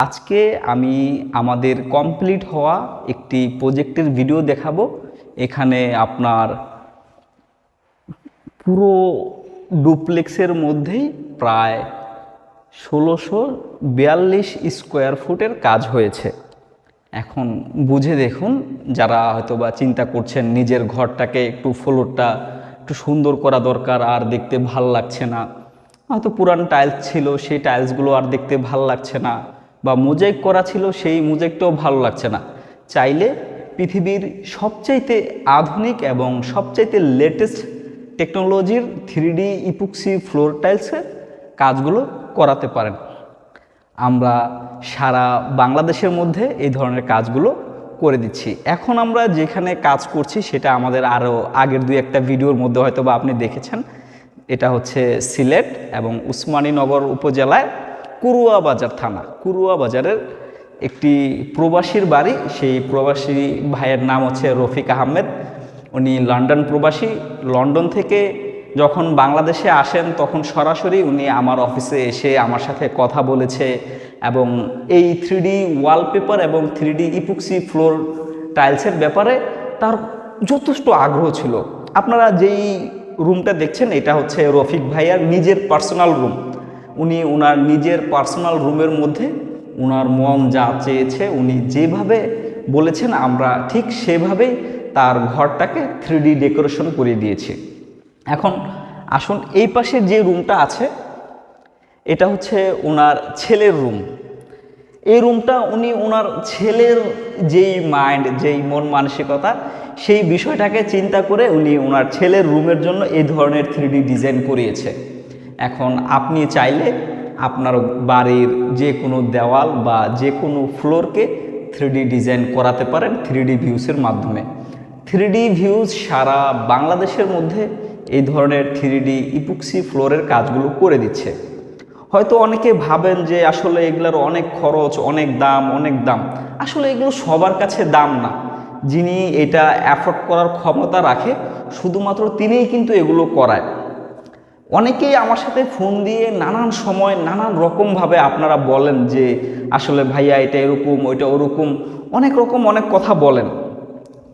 আজকে আমি আমাদের কমপ্লিট হওয়া একটি প্রজেক্টের ভিডিও দেখাবো। এখানে আপনার পুরো ডুপ্লেক্সের মধ্যেই প্রায় ষোলোশো বিয়াল্লিশ স্কোয়ার ফুটের কাজ হয়েছে। এখন বুঝে দেখুন, যারা হয়তোবা চিন্তা করছেন নিজের ঘরটাকে একটু ফ্লোরটা একটু সুন্দর করা দরকার, আর দেখতে ভালো লাগছে না। হয়তো পুরান টাইলস ছিল, সেই টাইলসগুলো আর দেখতে ভালো লাগছে না। বা মোজাইক করা ছিল, সেই মোজাইকটাও ভালো লাগছে না। চাইলে পৃথিবীর সবচাইতে আধুনিক এবং সবচাইতে লেটেস্ট টেকনোলজির থ্রি ডি ইপুক্সি ফ্লোর টাইলসের কাজগুলো করাতে পারেন। আমরা সারা বাংলাদেশের মধ্যে এই ধরনের কাজগুলো করে দিচ্ছি। এখন আমরা যেখানে কাজ করছি, সেটা আমাদের আরও আগের দুই একটা ভিডিওর মধ্যে হয়তো বা আপনি দেখেছেন। এটা হচ্ছে সিলেট এবং উসমানীনগর উপজেলায় কুরুয়া বাজার থানা। কুরুয়া বাজারের একটি প্রবাসীর বাড়ি। সেই প্রবাসী ভাইয়ের নাম হচ্ছে রফিক আহমেদ। উনি লন্ডন প্রবাসী। লন্ডন থেকে যখন বাংলাদেশে আসেন, তখন সরাসরি উনি আমার অফিসে এসে আমার সাথে কথা বলেছে এবং এই থ্রিডি ওয়ালপেপার এবং থ্রিডি ইপুক্সি ফ্লোর টাইলসের ব্যাপারে তার যথেষ্ট আগ্রহ ছিল। আপনারা যেই রুমটা দেখছেন, এটা হচ্ছে রফিক ভাইয়ার নিজের পার্সোনাল রুম। উনি ওনার নিজের পার্সোনাল রুমের মধ্যে ওনার মন যা চেয়েছে, উনি যেভাবে বলেছেন, আমরা ঠিক সেভাবেই তার ঘরটাকে থ্রি ডেকোরেশন করে দিয়েছি। এখন আসুন এই পাশে যে রুমটা আছে, এটা হচ্ছে ওনার ছেলের রুম এই রুমটা উনি ওনার ছেলের যেই মাইন্ড যেই মন মানসিকতা, সেই বিষয়টাকে চিন্তা করে উনি ওনার ছেলের রুমের জন্য এই ধরনের থ্রি ডিজাইন করিয়েছে। এখন আপনি চাইলে আপনার বাড়ির যে কোনো দেওয়াল বা যে কোনো ফ্লোরকে থ্রি ডিজাইন করাতে পারেন থ্রি ভিউসের মাধ্যমে। থ্রি ভিউজ সারা বাংলাদেশের মধ্যে এই ধরনের থ্রি ইপুক্সি ফ্লোরের কাজগুলো করে দিচ্ছে। হয়তো অনেকে ভাবেন যে আসলে এগুলোর অনেক খরচ, অনেক দাম অনেক দাম। আসলে এগুলো সবার কাছে দাম না। যিনি এটা অ্যাফোর্ড করার ক্ষমতা রাখে, শুধুমাত্র তিনিই কিন্তু এগুলো করায়। অনেকেই আমার সাথে ফোন দিয়ে নানান সময় নানান রকমভাবে আপনারা বলেন যে, আসলে ভাইয়া এটা এরকম, ওইটা ওরকম। অনেক রকম অনেক কথা বলেন।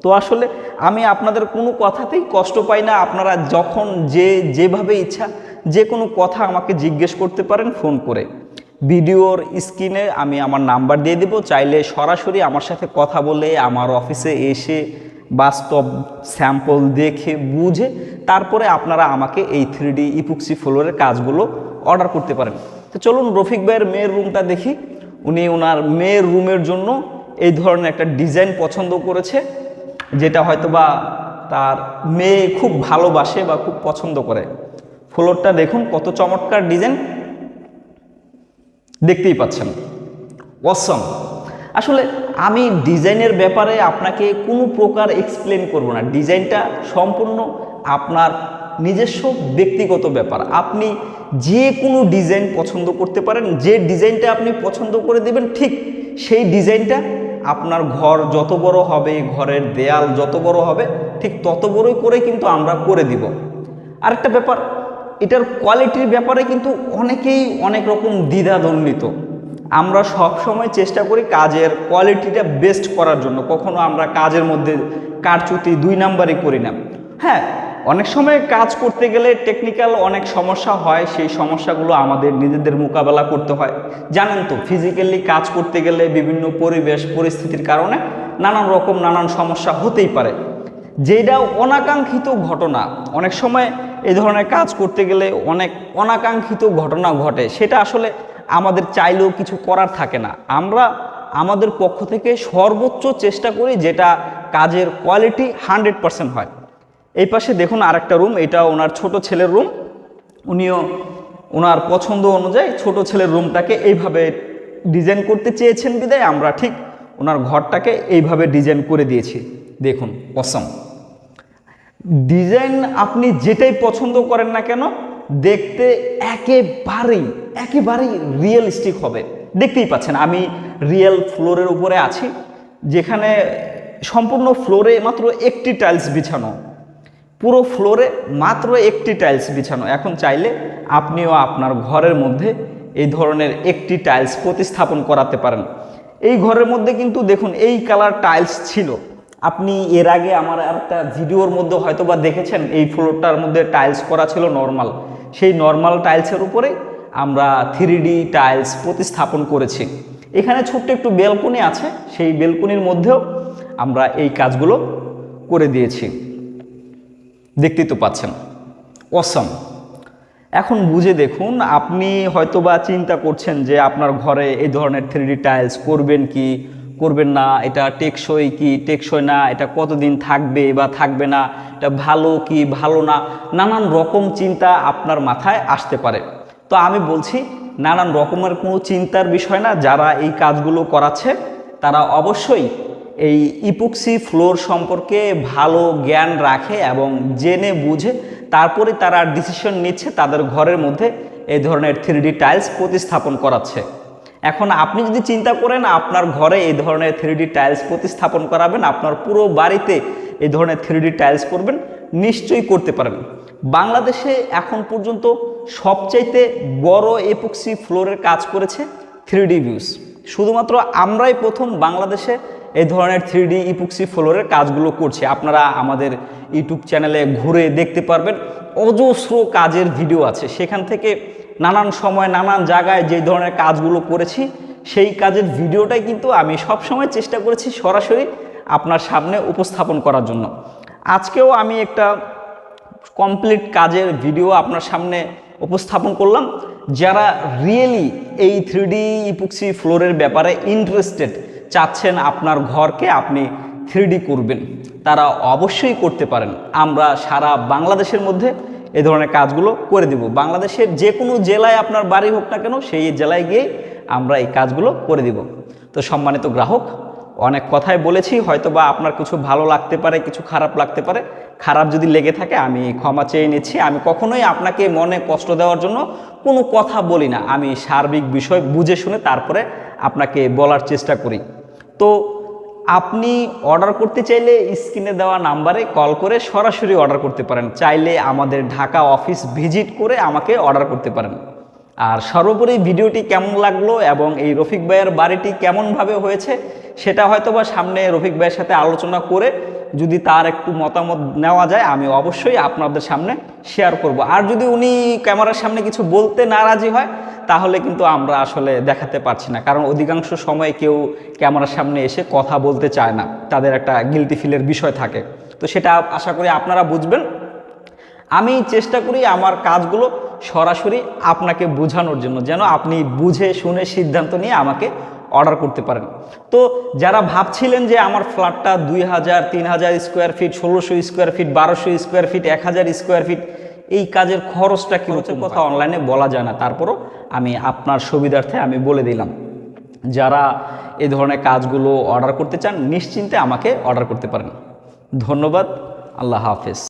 তো আসলে আমি আপনাদের কোনো কথাতেই কষ্ট পাই না। আপনারা যখন যে, যেভাবে ইচ্ছা যে কোনো কথা আমাকে জিজ্ঞেস করতে পারেন ফোন করে। ভিডিওর স্ক্রিনে আমি আমার নাম্বার দিয়ে দেবো। চাইলে সরাসরি আমার সাথে কথা বলে আমার অফিসে এসে বাস্তব স্যাম্পল দেখে, বুঝে তারপরে আপনারা আমাকে এই থ্রি ডি ইপুক্সি ফ্লোরের কাজগুলো অর্ডার করতে পারেন। তো চলুন রফিক ভাইয়ের মেয়ের রুমটা দেখি। উনি ওনার মেয়ের রুমের জন্য এই ধরনের একটা ডিজাইন পছন্দ করেছে, যেটা হয়তোবা তার মেয়ে খুব ভালোবাসে বা খুব পছন্দ করে। ফ্লোরটা দেখুন, কত চমৎকার ডিজাইন দেখতেই পাচ্ছেন। অসম আসলে আমি ডিজাইনের ব্যাপারে আপনাকে কোনো প্রকার এক্সপ্লেন করব না। ডিজাইনটা সম্পূর্ণ আপনার নিজস্ব ব্যক্তিগত ব্যাপার। আপনি যে কোনো ডিজাইন পছন্দ করতে পারেন, যে ডিজাইনটা আপনি পছন্দ করে দেবেন, ঠিক সেই ডিজাইনটা আপনার ঘর যত বড় হবে, ঘরের দেয়াল যত বড় হবে, ঠিক তত বড়ই করে কিন্তু আমরা করে দিব। আরেকটা ব্যাপার, এটার কোয়ালিটির ব্যাপারে কিন্তু অনেকেই অনেক রকম দ্বিধাদ্বন্দ্বিত। আমরা সব সময় চেষ্টা করি কাজের কোয়ালিটিটা বেস্ট করার জন্য। কখনো আমরা কাজের মধ্যে কারচুতি দুই নাম্বারই করি না। হ্যাঁ অনেক সময় কাজ করতে গেলে টেকনিক্যাল অনেক সমস্যা হয়, সেই সমস্যাগুলো আমাদের নিজেদের মোকাবেলা করতে হয়। জানেন তো ফিজিক্যালি কাজ করতে গেলে বিভিন্ন পরিবেশ, পরিস্থিতির কারণে নানান রকম নানান সমস্যা হতেই পারে। যেটা অনাকাঙ্ক্ষিত ঘটনা, অনেক সময় এই ধরনের কাজ করতে গেলে অনেক অনাকাঙ্ক্ষিত ঘটনা ঘটে। সেটা আসলে আমাদের চাইলেও কিছু করার থাকে না। আমরা আমাদের পক্ষ থেকে সর্বোচ্চ চেষ্টা করি যেটা কাজের কোয়ালিটি হান্ড্রেড পারসেন্ট হয়। এই পাশে দেখুন আরেকটা রুম এটা ওনার ছোট ছেলের রুম উনিও ওনার পছন্দ অনুযায়ী ছোট ছেলের রুমটাকে এইভাবে ডিজাইন করতে চেয়েছেন বিদায়। আমরা ঠিক ওনার ঘরটাকে এইভাবে ডিজাইন করে দিয়েছি। দেখুন অসম ডিজাইন আপনি যেটাই পছন্দ করেন না কেন, দেখতে একেবারেই একেবারেই রিয়েলিস্টিক হবে। দেখতেই পাচ্ছেন, আমি রিয়েল ফ্লোরের উপরে আছি, যেখানে সম্পূর্ণ ফ্লোরে মাত্র একটি টাইলস বিছানো। পুরো ফ্লোরে মাত্র একটি টাইলস বিছানো। এখন চাইলে আপনিও আপনার ঘরের মধ্যে এই ধরনের একটি টাইলস প্রতিস্থাপন করাতে পারেন। এই ঘরের মধ্যে কিন্তু দেখুন, এই কালার টাইলস ছিল। আপনি এর আগে আমার একটা ভিডিওর মধ্যে হয়তো বা দেখেছেন, এই ফ্লোরটার মধ্যে টাইলস করা ছিল নর্মাল সেই নর্মাল টাইলসের উপরে আমরা থ্রি টাইলস প্রতিস্থাপন করেছি। এখানে ছোট্ট একটু বেলকনি আছে, সেই বেলকনির মধ্যেও আমরা এই কাজগুলো করে দিয়েছি। দেখতেই তো পাচ্ছেন। অসম এখন বুঝে দেখুন, আপনি হয়তোবা চিন্তা করছেন যে আপনার ঘরে এই ধরনের থ্রি টাইলস করবেন কি, করবেন না, এটা টেকসই কি, টেকসই না, এটা কতদিন থাকবে বা থাকবে না, এটা ভালো কি, ভালো না, নানান রকম চিন্তা আপনার মাথায় আসতে পারে। তো আমি বলছি, নানান রকমের কোনো চিন্তার বিষয় না, যারা এই কাজগুলো করাচ্ছে, তারা অবশ্যই এই ইপুক্সি ফ্লোর সম্পর্কে ভালো জ্ঞান রাখে এবং জেনে বুঝে তারপরে তারা ডিসিশন নিচ্ছে তাদের ঘরের মধ্যে এই ধরনের থ্রি টাইলস প্রতিস্থাপন করাচ্ছে। এখন আপনি যদি চিন্তা করেন, আপনার ঘরে এই ধরনের থ্রি টাইলস প্রতিস্থাপন করাবেন, আপনার পুরো বাড়িতে এই ধরনের থ্রি টাইলস করবেন, নিশ্চয়ই করতে পারেন বাংলাদেশে এখন পর্যন্ত সবচাইতে বড় এপক্সি ফ্লোরের কাজ করেছে থ্রি ডি ভিউস শুধুমাত্র আমরাই প্রথম বাংলাদেশে এই ধরনের থ্রি ডি ইপুক্সি ফ্লোরের কাজগুলো করছি। আপনারা আমাদের ইউটিউব চ্যানেলে ঘুরে দেখতে পারবেন। অজস্র কাজের ভিডিও আছে। সেখান থেকে নানান সময়, নানান জায়গায় যে ধরনের কাজগুলো করেছি, সেই কাজের ভিডিওটাই কিন্তু আমি সব সময় চেষ্টা করেছি সরাসরি আপনার সামনে উপস্থাপন করার জন্য। আজকেও আমি একটা কমপ্লিট কাজের ভিডিও আপনার সামনে উপস্থাপন করলাম। যারা রিয়েলি এই থ্রি ডি ইপুক্সি ফ্লোরের ব্যাপারে ইন্টারেস্টেড চাচ্ছেন আপনার ঘরকে আপনি থ্রি করবেন, তারা অবশ্যই করতে পারেন। আমরা সারা বাংলাদেশের মধ্যে এ ধরনের কাজগুলো করে দিব। বাংলাদেশের যে কোনো জেলায় আপনার বাড়ি হোক না কেন, সেই জেলায় গিয়ে আমরা এই কাজগুলো করে দিব। তো সম্মানিত গ্রাহক অনেক কথাই বলেছি হয়তো বা আপনার কিছু ভালো লাগতে পারে, কিছু খারাপ লাগতে পারে। খারাপ যদি লেগে থাকে, আমি ক্ষমা চেয়ে নিচ্ছি। আমি কখনোই আপনাকে মনে কষ্ট দেওয়ার জন্য কোনো কথা বলি না। আমি সার্বিক বিষয় বুঝে শুনে তারপরে আপনাকে বলার চেষ্টা করি। তো আপনি অর্ডার করতে চাইলে স্ক্রিনে দেওয়া নাম্বারে কল করে সরাসরি অর্ডার করতে পারেন। চাইলে আমাদের ঢাকা অফিস ভিজিট করে আমাকে অর্ডার করতে পারেন। আর সর্বোপরি ভিডিওটি কেমন লাগল এবং এই রফিক ভাইয়ের বাড়িটি কেমনভাবে হয়েছে, সেটা হয়তো বা সামনে রফিক ভাইয়ের সাথে আলোচনা করে যদি তার একটু মতামত নেওয়া যায়, আমি অবশ্যই আপনাদের সামনে শেয়ার করব। আর যদি উনি ক্যামেরার সামনে কিছু বলতে নারাজি হয়, তাহলে কিন্তু আমরা আসলে দেখাতে পারছি না, কারণ অধিকাংশ সময় কেউ ক্যামেরার সামনে এসে কথা বলতে চায় না, তাদের একটা গিলটি ফিলের বিষয় থাকে। তো সেটা আশা করি আপনারা বুঝবেন। আমি চেষ্টা করি আমার কাজগুলো সরাসরি আপনাকে বোঝানোর জন্য যেন আপনি বুঝে শুনে সিদ্ধান্ত নিয়ে আমাকে অর্ডার করতে পারেন। তো যারা ভাবছিলেন যে আমার ফ্ল্যাটটা দুই হাজার তিন হাজার স্কোয়ার ফিট ষোলোশো স্কোয়ার ফিট বারোশো স্কোয়ার ফিট এক হাজার স্কোয়ার ফিট এই কাজের খরচটা কীরকম কথা অনলাইনে বলা যায় না। তারপরও আমি আপনার সুবিধার্থে আমি বলে দিলাম। যারা এই ধরনের কাজগুলো অর্ডার করতে চান নিশ্চিন্তে আমাকে অর্ডার করতে পারেন। ধন্যবাদ। আল্লাহ হাফেজ।